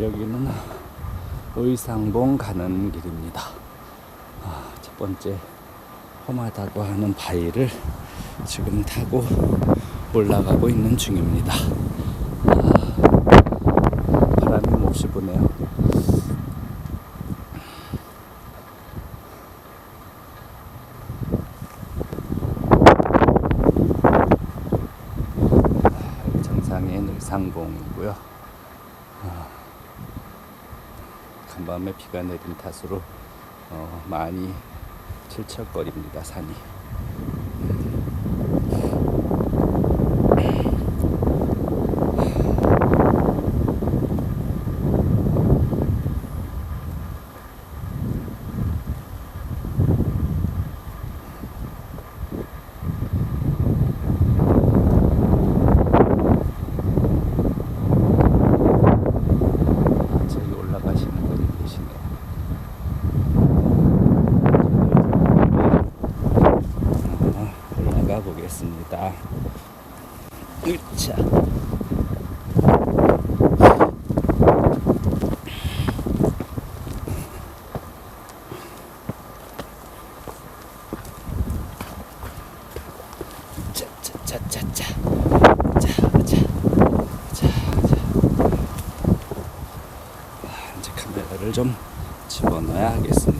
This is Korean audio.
여기는 의상봉 가는 길입니다. 아, 첫 번째 험하다고 하는 바위를 지금 타고 올라가고 있는 중입니다. 아, 바람이 몹시 부네요. 아, 정상인 의상봉이고요. 아, 간밤에 비가 내린 탓으로 어, 많이 질척거립니다 산이. 아, 저기 올라가시는 분이 계시네요. 어, 보겠습니다. 으차. 좀 집어넣어야 하겠습니다.